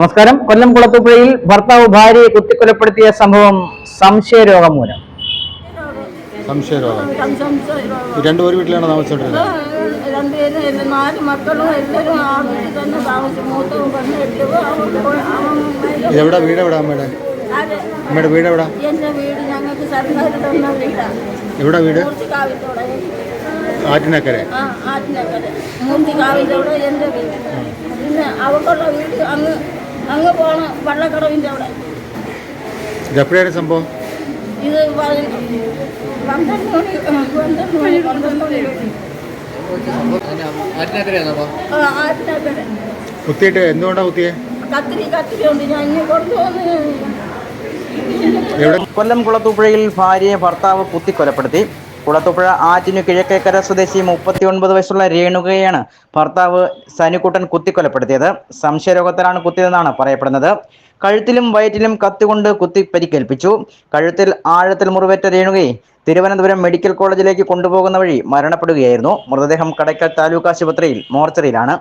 നമസ്കാരം. കൊല്ലം കുളത്തുപുഴയിൽ ഭർത്താവ് ഭാര്യയെ കുത്തിക്കൊലപ്പെടുത്തിയ സംഭവം സംശയരോഗം. മൂലം സംശയരോഗം വീട്ടിലാണ് താമസിച്ചോണ്ടിരുന്നത്? രണ്ടുപേരും നാല് മക്കളും എല്ലാവരും ആ വീട്ടിൽ തന്നെ താമസിച്ചു. മൂത്തവും പെണ്ണ് എട്ടവും അവൻ അവൻ ഇത് എവിടെ? വീട് എവിടെ അമ്മയുടെ അമ്മയുടെ വീട് എവിടെ എന്റെ വീട് ഞങ്ങൾക്ക് സർക്കാർ തന്ന വീടാണ് എവിടെ വീട്? ആറ്റിനക്കരെ. ആ ആറ്റിനക്കരെ. എന്റെ വീട്. പിന്നെ അവക്കുള്ള വീട് അങ്ങ് അങ്ങ് പോണ വള്ളക്കടവിന്റെ അവിടെ. ഇത് എപ്പോഴാണ് സംഭവം? ഇത് പന്ത്രണ്ട് മണി പന്ത്രണ്ട് മണി പന്ത്രണ്ട് മണി. ആ ആറ്റിനക്കരെ കുത്തിയിട്ട് എന്തുകൊണ്ടാണ് കുത്തിയേ? കത്തിരി കത്തിരി ഉണ്ട്. ഞാൻ കൊണ്ടുവന്ന് കൊല്ലം കുളത്തുപുഴയിൽ ഭാര്യയെ ഭർത്താവ് കുത്തിക്കൊലപ്പെടുത്തി. കുളത്തുപുഴ ആറ്റിനു കിഴക്കേക്കര സ്വദേശി മുപ്പത്തിയൊൻപത് വയസ്സുള്ള രേണുകയാണ് ഭർത്താവ് സനിക്കുട്ടൻ കുത്തിക്കൊലപ്പെടുത്തിയത്. സംശയരോഗത്തിലാണ് കുത്തിയതെന്നാണ് പറയപ്പെടുന്നത്. കഴുത്തിലും വയറ്റിലും കത്തികൊണ്ട് കുത്തി പരിക്കേൽപ്പിച്ചു. കഴുത്തിൽ ആഴത്തിൽ മുറിവേറ്റ രേണുകയെ തിരുവനന്തപുരം മെഡിക്കൽ കോളേജിലേക്ക് കൊണ്ടുപോകുന്ന വഴി മരണപ്പെടുകയായിരുന്നു. മൃതദേഹം കടയ്ക്കൽ താലൂക്ക് ആശുപത്രിയിൽ മോർച്ചറിയിലാണ്.